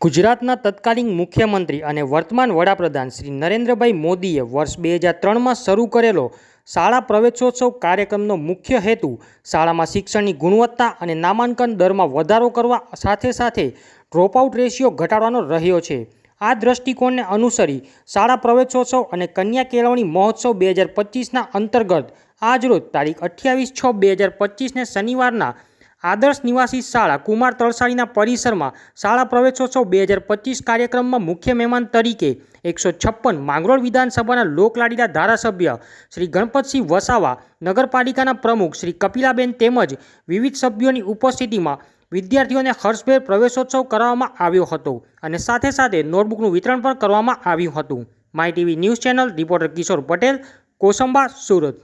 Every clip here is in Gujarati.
ગુજરાતના તત્કાલીન મુખ્યમંત્રી અને વર્તમાન વડાપ્રધાન શ્રી નરેન્દ્રભાઈ મોદીએ વર્ષ બે હજાર ત્રણમાં શરૂ કરેલો શાળા પ્રવેશોત્સવ કાર્યક્રમનો મુખ્ય હેતુ શાળામાં શિક્ષણની ગુણવત્તા અને નામાંકન દરમાં વધારો કરવા સાથે સાથે ડ્રોપઆઉટ રેશિયો ઘટાડવાનો રહ્યો છે. આ દ્રષ્ટિકોણને અનુસરી શાળા પ્રવેશોત્સવ અને કન્યા કેળવણી મહોત્સવ બે હજાર પચીસના અંતર્ગત આજરોજ તારીખ અઠ્યાવીસ છ બે હજાર પચીસને શનિવારના આદર્શ નિવાસી શાળા કુમાર તળસાળીના પરિસરમાં શાળા પ્રવેશોત્સવ બે હજાર પચીસ કાર્યક્રમમાં મુખ્ય મહેમાન તરીકે એકસો છપ્પન માંગરોળ વિધાનસભાના લોકલાડીલા ધારાસભ્ય શ્રી ગણપતસિંહ વસાવા, નગરપાલિકાના પ્રમુખ શ્રી કપિલાબેન તેમજ વિવિધ સભ્યોની ઉપસ્થિતિમાં વિદ્યાર્થીઓને હર્ષભેર પ્રવેશોત્સવ કરવામાં આવ્યો હતો અને સાથે સાથે નોટબુકનું વિતરણ પણ કરવામાં આવ્યું હતું. My TV news channel reporter Kishore Patel, Kosamba, Surat.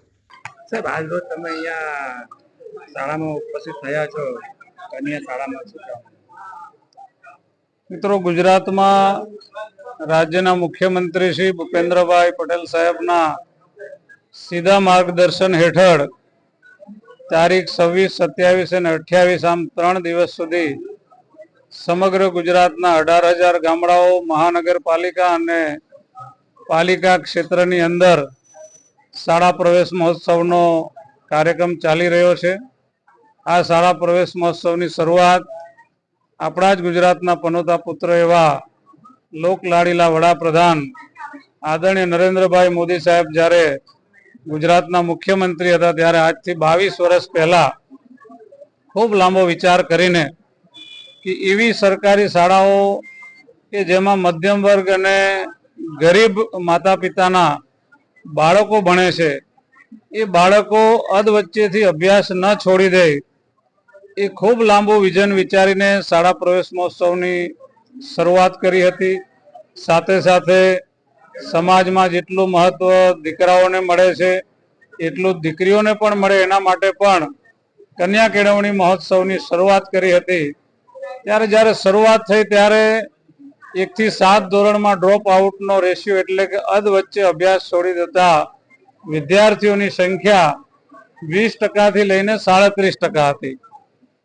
સાહેબ, હાલ તમે અહીંયા શાળામાં ઉપસ્થિત થયા છો? કન્યા શાળામાં મિત્રો, ગુજરાતમાં રાજ્યના મુખ્યમંત્રી શ્રી ભૂપેન્દ્રભાઈ પટેલ સાહેબના સીધા માર્ગદર્શન હેઠળ તારીખ છવ્વીસ, સત્યાવીસ અને અઠ્યાવીસ, આમ ત્રણ દિવસ સુધી સમગ્ર ગુજરાતના અઢાર હજાર ગામડાઓ, મહાનગરપાલિકા અને પાલિકા ક્ષેત્રની અંદર શાળા પ્રવેશ મહોત્સવનો કાર્યક્રમ ચાલી રહ્યો છે. આ શાળા પ્રવેશ મહોત્સવની શરૂઆત આપણા જ ગુજરાતના પનોતા પુત્ર એવા લોકલાડીલા વડાપ્રધાન આદરણીય નરેન્દ્રભાઈ મોદી સાહેબ જ્યારે ગુજરાતના મુખ્યમંત્રી હતા ત્યારે આજથી બાવીસ વર્ષ પહેલા ખૂબ લાંબો વિચાર કરીને કે એવી સરકારી શાળાઓ કે જેમાં મધ્યમ વર્ગ અને ગરીબ માતા પિતાના બાળકો ભણે છે, એ બાળકો અધ વચ્ચેથી અભ્યાસ ન છોડી દે એ ખૂબ લાંબુ વિઝન વિચારીને શાળા પ્રવેશ મહોત્સવની શરૂઆત કરી હતી. સાથે સાથે સમાજમાં જેટલું મહત્વ દીકરાઓને મળે છે, એટલું દીકરીઓને પણ મળે. એના માટે પણ કન્યા કેળવણી મહોત્સવની શરૂઆત કરી હતી. ત્યારે જ્યારે શરૂઆત થઈ ત્યારે એકથી સાત ધોરણમાં ડ્રોપ આઉટનો રેશિયો એટલે કે અધ વચ્ચે અભ્યાસ છોડી દેતા વિદ્યાર્થીઓની સંખ્યા વીસ ટકાથી લઈને સાડત્રીસ ટકા હતી.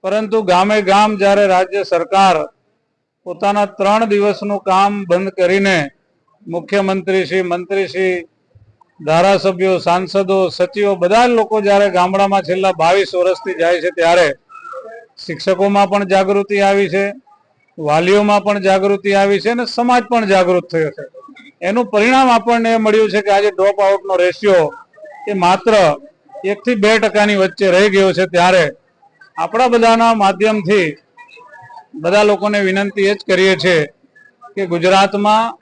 પરંતુ ગામે ગામ જ્યારે રાજ્ય સરકાર પોતાના ત્રણ દિવસનું કામ બંધ કરીને મુખ્યમંત્રી શ્રી મંત્રીશ્રી ધારાસભ્યો, સાંસદો, સચિવો બધા જ લોકો જ્યારે ગામડામાં છેલ્લા બાવીસ વર્ષથી જાય છે ત્યારે શિક્ષકોમાં પણ જાગૃતિ આવી છે, વાલીઓમાં પણ જાગૃતિ આવી છે અને સમાજ પણ જાગૃત થયો છે. એનું પરિણામ આપણને મળ્યું છે કે આજે ડ્રોપ આઉટનો રેશિયો એ માત્ર એકથી બે ટકાની વચ્ચે રહી ગયો છે ત્યારે આપણા બધાના માધ્યમથી બધા લોકોને વિનંતી એ જ કરીએ છીએ કે ગુજરાતમાં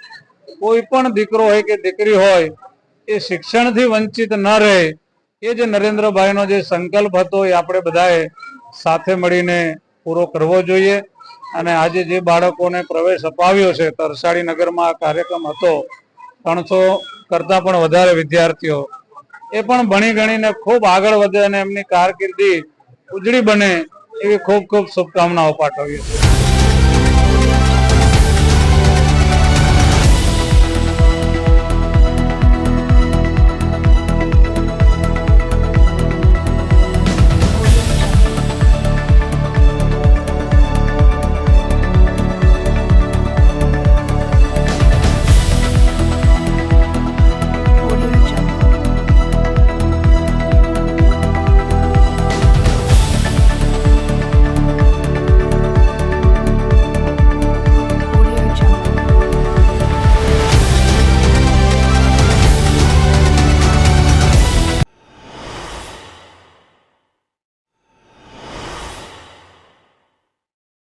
કોઈ પણ દીકરો હોય કે દીકરી હોય, એ શિક્ષણથી વંચિત ન રહે. એ જે નરેન્દ્રભાઈનો જે સંકલ્પ હતો એ આપણે બધાએ સાથે મળીને પૂરો કરવો જોઈએ. અને આજે જે બાળકોને પ્રવેશ અપાવ્યો છે તરસાડી નગરમાં આ કાર્યક્રમ હતો, ત્રણસો કરતાં પણ વધારે વિદ્યાર્થીઓ, એ પણ ભણી ગણીને ખૂબ આગળ વધે અને એમની કારકિર્દી ઉજળી બને એવી ખૂબ ખૂબ શુભકામનાઓ પાઠવીએ છીએ.